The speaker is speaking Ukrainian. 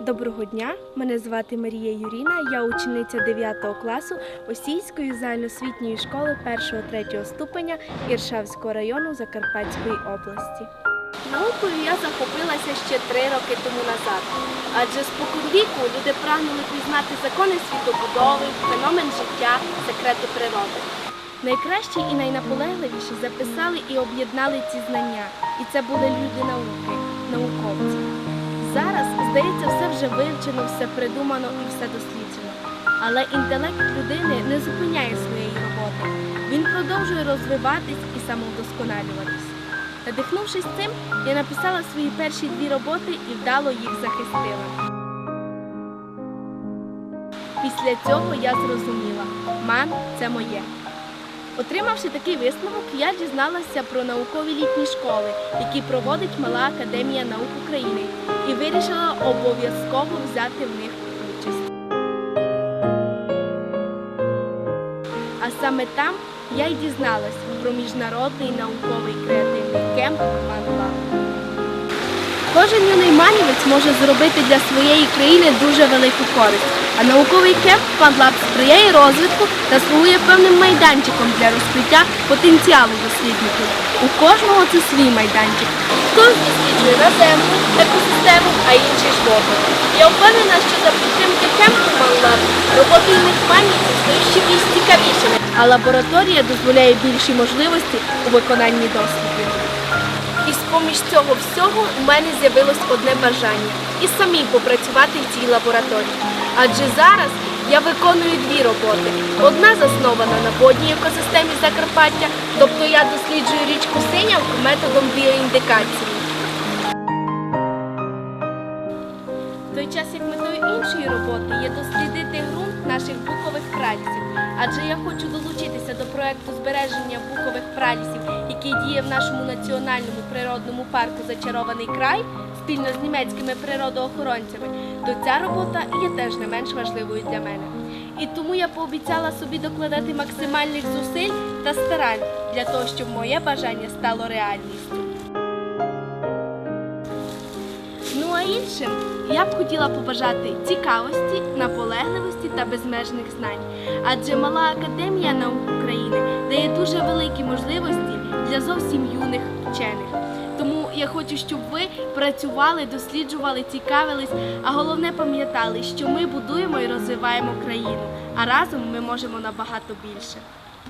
Доброго дня, мене звати Марія Юріна, я учениця 9 класу Осійської загальноосвітньої школи 1-3 ступеня Іршавського району Закарпатської області. Наукою я захопилася ще три роки тому назад, адже споконвіку люди прагнули пізнати закони світобудови, феномен життя, секрети природи. Найкращі і найнаполегливіші записали і об'єднали ці знання, і це були люди науки, науковці. Зараз, здається, все вже вивчено, все придумано і все досліджено. Але інтелект людини не зупиняє своєї роботи. Він продовжує розвиватись і самовдосконалюватись. Надихнувшись цим, я написала свої перші дві роботи і вдало їх захистила. Після цього я зрозуміла, ман це моє. Отримавши такий висновок, я дізналася про наукові літні школи, які проводить Мала Академія наук України, і вирішила обов'язково взяти в них участь. А саме там я й дізналась про міжнародний науковий креативний кемп «Манлаб». Кожен юний манівець може зробити для своєї країни дуже велику користь, а науковий кемп «Манлаб» сприяє розвитку та слугує певним майданчиком для розкриття потенціалу дослідників. У кожного це свій майданчик. Хтось досліджує наземну екосистему, а інший ж воду. Я впевнена, що за підтримки кемпу «Манлаб» роботи юних манівців стають ще більш цікавішими, а лабораторія дозволяє більші можливості у виконанні дослідів. І з-поміж цього всього у мене з'явилось одне бажання і самі попрацювати в цій лабораторії. Адже зараз я виконую дві роботи. Одна заснована на водній екосистемі Закарпаття, тобто я досліджую річку Синявку методом біоіндикації. Роботи є дослідити ґрунт наших букових пралісів, адже я хочу долучитися до проекту збереження букових пралісів, який діє в нашому національному природному парку Зачарований край спільно з німецькими природоохоронцями, то ця робота є теж не менш важливою для мене. І тому я пообіцяла собі докладати максимальних зусиль та старань для того, щоб моє бажання стало реальністю. Іншим я б хотіла побажати цікавості, наполегливості та безмежних знань. Адже мала академія наук України дає дуже великі можливості для зовсім юних вчених. Тому я хочу, щоб ви працювали, досліджували, цікавились, а головне пам'ятали, що ми будуємо і розвиваємо країну, а разом ми можемо набагато більше.